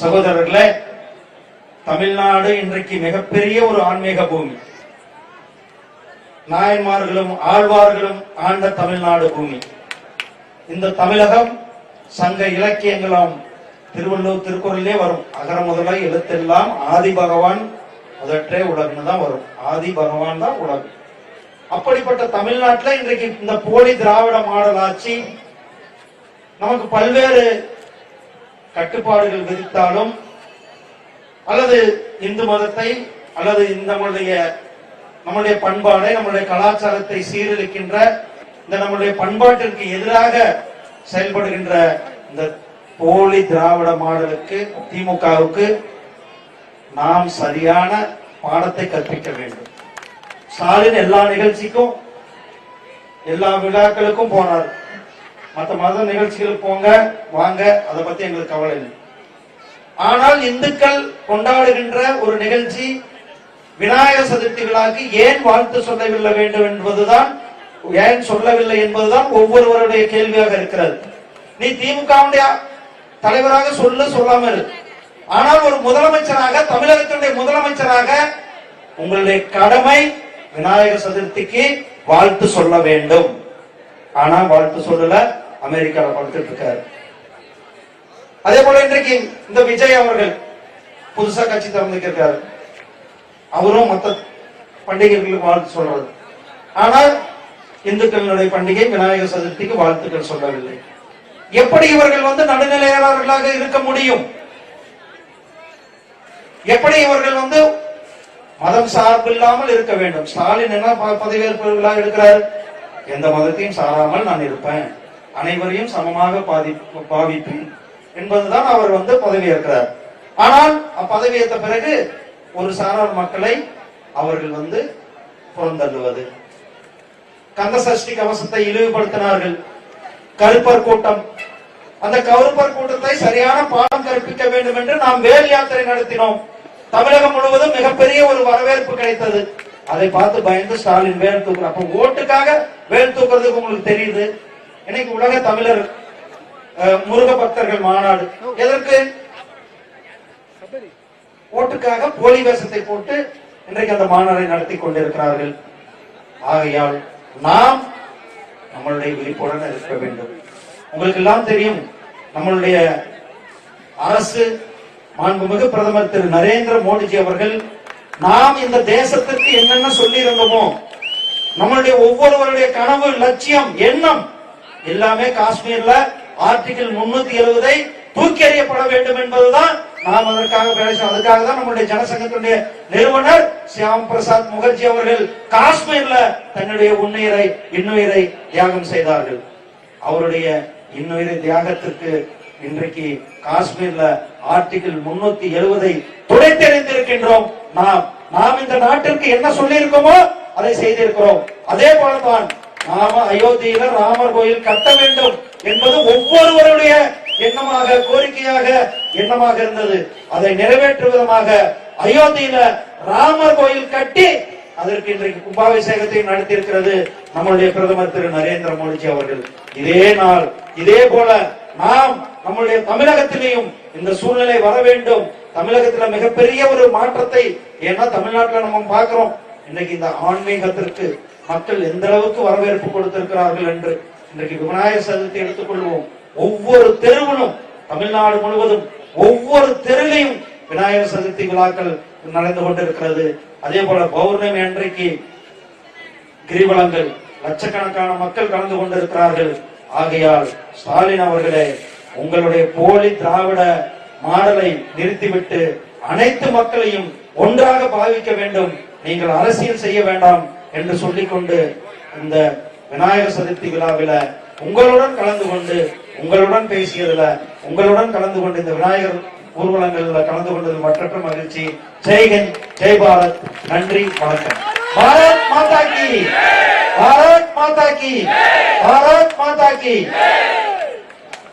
சகோதரர்களே தமிழ்நாடு இன்றைக்கு மிகப்பெரிய ஒரு ஆன்மீக பூமி. நாயன்மார்களும் ஆழ்வார்களும் ஆண்ட தமிழ்நாடு பூமி. இந்த தமிழகம் சங்க இலக்கியங்களும் திருவள்ளுவர் திருக்குறளிலே வரும். அகர முதல எழுத்தெல்லாம் ஆதி பகவான் முதற்றே உலகம்னு தான் வரும். ஆதி பகவான் தான் உலகம் அப்படிப்பட்ட தமிழ்நாட்டில் இன்றைக்கு இந்த போலி திராவிட மாடல் ஆட்சி நமக்கு பல்வேறு கட்டுப்பாடுகள் விதித்தாலும் அல்லது இந்து மதத்தை அல்லது இந்த நம்முடைய நம்முடைய பண்பாடை நம்முடைய கலாச்சாரத்தை சீரழிக்கின்ற இந்த நம்முடைய பண்பாட்டிற்கு எதிராக செயல்படுகின்ற இந்த போலி திராவிட மாடலுக்கு திமுகவுக்கு நாம் சரியான பாடத்தை கற்பிக்க வேண்டும். ஸ்டாலின் எல்லா நிகழ்ச்சிக்கும் எல்லா விழாக்களுக்கும் போனார். மற்ற மத நிகழ்ச்சிகள் போங்க வாங்க அதை பத்தி எங்களுக்கு கவலை இல்லை. ஆனால் இந்துக்கள் கொண்டாடுகின்ற ஒரு நிகழ்ச்சி விநாயகர் சதுர்த்தி விழாக்கு ஏன் வாழ்த்து சொல்லவில்லை வேண்டும் என்பதுதான் ஏன் சொல்லவில்லை என்பதுதான் ஒவ்வொருவருடைய கேள்வியாக இருக்கிறது. நீ திமுகவுடைய தலைவராக சொல்ல சொல்லாம இரு. ஆனால் ஒரு முதலமைச்சராக தமிழகத்தினுடைய முதலமைச்சராக உங்களுடைய கடமை விநாயகர் சதுர்த்திக்கு வாழ்த்து சொல்ல வேண்டும். ஆனா வாழ்த்து சொல்லல அமெரிக்காவில் படுத்துட்டு இருக்காரு அதே போல இன்றைக்கு இந்த விஜய் அவர்கள் புதுசா கட்சி திறந்துக்கிறாரு அவரும் மத்த பண்டிகைகளுக்கு வாழ்த்து சொல்றது ஆனால் இந்துக்களுடைய பண்டிகை விநாயகர் சதுர்த்திக்கு வாழ்த்துக்கள் சொல்லவில்லை. எப்படி இவர்கள் வந்து நடுநிலையாளர்களாக இருக்க முடியும்? எப்படி இவர்கள் வந்து மதம் சார்பில்லாமல் இருக்க வேண்டும்? ஸ்டாலின் என்ன பதவியேற்பு விழா எடுக்கிறார்? எந்த மதத்தையும் சாராமல் நான் இருப்பேன். அனைவரையும் சமமாக பாதி பாவிப்பேன் என்பதுதான் அவர் வந்து பதவியேற்கிறார் ஆனால் அப்பதவியேற்ற பிறகு ஒரு சாரார் மக்களை அவர்கள் வந்து புறந்தள்ளுவது. கந்த சஷ்டி கவசத்தை இழிவுபடுத்தினார்கள். கருப்பர் கூட்டம். அந்த கருப்பர் கூட்டத்தை சரியான பாடம் கற்பிக்க வேண்டும் என்று நாம் வேல் யாத்திரை நடத்தினோம். தமிழகம் முழுவதும் மிகப்பெரிய ஒரு வரவேற்பு கிடைத்தது. அதை பார்த்து பயந்து ஸ்டாலின் வேல் தூக்குற அப்ப ஓட்டுக்காக வேல் தூக்குறதுக்கு உங்களுக்கு தெரியுது. இன்னைக்கு உலக தமிழர் முருக பக்தர்கள் மாநாடு. எதற்கு? ஓட்டுக்காக போலி வேஷத்தை போட்டு இன்றைக்கு அந்த மாநாடை நடத்தி கொண்டிருக்கிறார்கள். ஆகையால் நாம் நம்மளுடைய விழிப்புடன் இருக்க வேண்டும். உங்களுக்கு எல்லாம் தெரியும் நம்மளுடைய அரசு மாண்புமிகு பிரதமர் திரு நரேந்திர மோடிஜி அவர்கள் நாம் இந்த தேசத்திற்கு என்னென்ன சொல்லி இருந்தோமோ நம்மளுடைய ஒவ்வொருவருடைய கனவு லட்சியம் எண்ணம் எல்லாமே காஷ்மீர்ல ஆர்டிகிள் முன்னூத்தி எழுபதை தூக்கி எறியப்பட வேண்டும் என்பதுதான் நாம் அதற்காக வேலை அதுக்காக தான் நம்முடைய ஜனசங்கத்தினுடைய நிறுவனர் சியாம் பிரசாத் முகர்ஜி அவர்கள் காஷ்மீர்ல தன்னுடைய உன்னுயிரை இன்னுயிரை தியாகம் செய்தார்கள். அவருடைய இன்னுயிரை தியாகத்திற்கு இன்றைக்கு காஷ்மீர்ல ஆர்டிகிள் முன்னூத்தி எழுபதை துடைத்தெறிந்திருக்கின்றோம். நாம் நாம் இந்த நாட்டிற்கு என்ன சொல்லியிருக்கோமோ அதை செய்திருக்கிறோம். அதே போலதான் நாம அயோத்தியில ராமர் கோயில் கட்ட வேண்டும் என்பது ஒவ்வொருவருடைய எண்ணமாக கோரிக்கையாக எண்ணமாக இருந்தது. அதை நிறைவேற்றும் விதமாக அயோத்தியில ராமர் கோயில் கட்டி அதற்கு இன்றைக்கு கும்பாபிஷேகத்தை நடத்தியிருக்கிறது நம்மளுடைய பிரதமர் திரு நரேந்திர மோடிஜி அவர்கள். இதே நாள் இதே போல நாம் நம்முடைய தமிழகத்திலேயும் இந்த சூழ்நிலை வர வேண்டும். தமிழகத்துல மிகப்பெரிய ஒரு மாற்றத்தை ஏன்னா தமிழ்நாட்டுல நம்ம பார்க்கிறோம். இன்னைக்கு இந்த ஆன்மீகத்திற்கு மக்கள் எந்த அளவுக்கு வரவேற்பு கொடுத்திருக்கிறார்கள் என்று இன்றைக்கு விநாயகர் சதுர்த்தி எடுத்துக்கொள்வோம். ஒவ்வொரு தெருவிலும் தமிழ்நாடு முழுவதும் ஒவ்வொரு தெருவிலையும் விநாயகர் சதுர்த்தி விழாக்கள் நடந்து கொண்டிருக்கிறது. அதே போல பௌர்ணமி அன்றைக்கு கிரிவலங்கள் லட்சக்கணக்கான மக்கள் கலந்து கொண்டிருக்கிறார்கள். ஆகையால் ஸ்டாலின் அவர்களே உங்களுடைய போலி திராவிட மாடலை நிறுத்திவிட்டு அனைத்து மக்களையும் ஒன்றாக பாவிக்க வேண்டும். நீங்கள் அரசியல் செய்ய வேண்டாம். என்று சொல்லிக்கொண்டு இந்த விநாயகர் சதுர்த்தி விழாவில உங்களுடன் கலந்து கொண்டு உங்களுடன் பேசியதுல உங்களுடன் கலந்து கொண்டு இந்த விநாயகர் ஊர்வலங்கள்ல கலந்து கொண்டது மற்றற்ற மகிழ்ச்சி. ஜெய்ஹிந்த் ஜெய் பாரத். நன்றி வணக்கம். பாரத் மாதா கி. பாரத் மாதா கி. பாரத் மாதா கி.